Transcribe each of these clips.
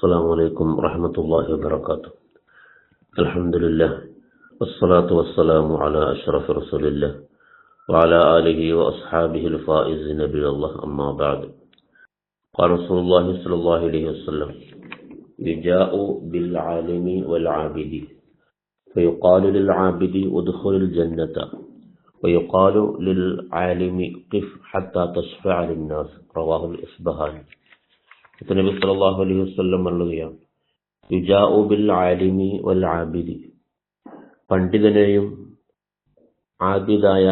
السلام عليكم ورحمة الله وبركاته. الحمد لله والصلاة والسلام على أشرف رسول الله وعلى آله وأصحابه الفائزين نبي الله. أما بعد قال رسول الله صلى الله عليه وسلم يجاء بالعالم والعابد. فيقال للعابد ادخل الجنة. ويقال للعالم قف حتى تشفع للناس. رواه الإصبهاني. നബി സല്ലല്ലാഹു അലൈഹി വസല്ലം പറയുകയാണ് ആലിമി വൽ ആബിദി. പണ്ഡിതനെയും ആബിദായ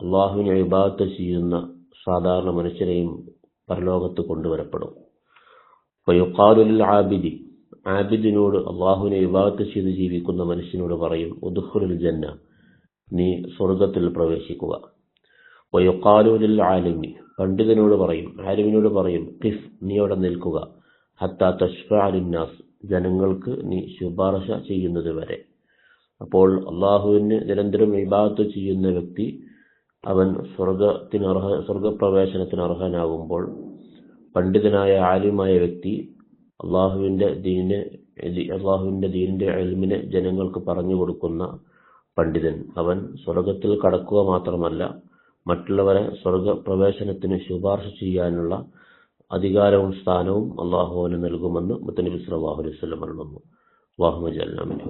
അള്ളാഹുവിനെ ഇബാദത്ത് ചെയ്യുന്ന സാധാരണ മനുഷ്യരെയും പരലോകത്ത് കൊണ്ടുവരപ്പെടും. വയുക്കാലുൽ ആബിദി. ആബിദിനോട് അള്ളാഹുവിനെ ഇബാദത്ത് ചെയ്ത് ജീവിക്കുന്ന മനുഷ്യനോട് പറയും ഉദുഖുൽ ജന്ന. നീ സ്വർഗത്തിൽ പ്രവേശിക്കുക. വയുക്കാലുലിൽ ആലിമി. പണ്ഡിതനോട് പറയും ആലിമിനോട് പറയും കിഫ് നീ അവിടെ നിൽക്കുക. ഹത്താ തഷ്ഫാലിന്നാസ് ജനങ്ങൾക്ക് നീ ശുപാർശ ചെയ്യുന്നത് വരെ. അപ്പോൾ അള്ളാഹുവിന് നിരന്തരം വിഭാഗത്ത് ചെയ്യുന്ന വ്യക്തി അവൻ സ്വർഗത്തിന് അർഹ സ്വർഗപ്രവേശനത്തിന് അർഹനാകുമ്പോൾ പണ്ഡിതനായ ആലിമായ വ്യക്തി അള്ളാഹുവിന്റെ ദീന് അള്ളാഹുവിന്റെ ദീനിന്റെ അലിമിനെ ജനങ്ങൾക്ക് പറഞ്ഞു കൊടുക്കുന്ന പണ്ഡിതൻ. അവൻ സ്വർഗത്തിൽ കടക്കുക മാത്രമല്ല മറ്റുള്ളവരെ സ്വർഗപ്രവേശനത്തിന് ശുപാർശ ചെയ്യാനുള്ള അധികാരവും സ്ഥാനവും അള്ളാഹുവിന് നൽകുമെന്ന് മുത്തനബി സല്ലല്ലാഹു അലൈഹി വസല്ലം പറഞ്ഞു അള്ളാഹു ജല്ലാമിനു